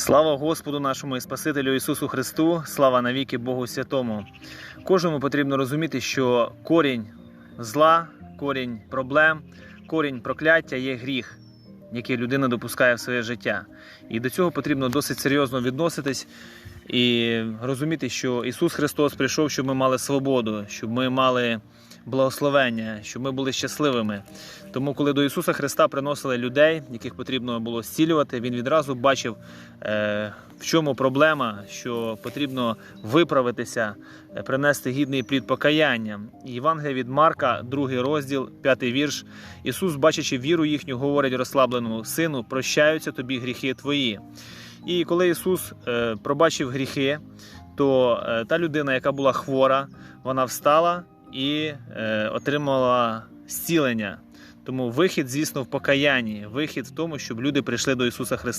Слава Господу нашому і Спасителю Ісусу Христу, слава навіки Богу Святому. Кожному потрібно розуміти, що корінь зла, корінь проблем, корінь прокляття є гріх, який людина допускає в своє життя. І до цього потрібно досить серйозно відноситись і розуміти, що Ісус Христос прийшов, щоб ми мали свободу, щоб ми мали благословення, щоб ми були щасливими. Тому, коли до Ісуса Христа приносили людей, яких потрібно було зцілювати, Він відразу бачив, е, в чому проблема, що потрібно виправитися, е, принести гідний плід покаяння. Євангелія від Марка, другий розділ, п'ятий вірш. Ісус, бачачи віру їхню, говорить розслабленому сину: прощаються тобі гріхи твої. І коли Ісус е, пробачив гріхи, то та людина, яка була хвора, вона встала і е, отримала зцілення. Тому вихід, звісно, в покаянні, вихід в тому, щоб люди прийшли до Ісуса Христа.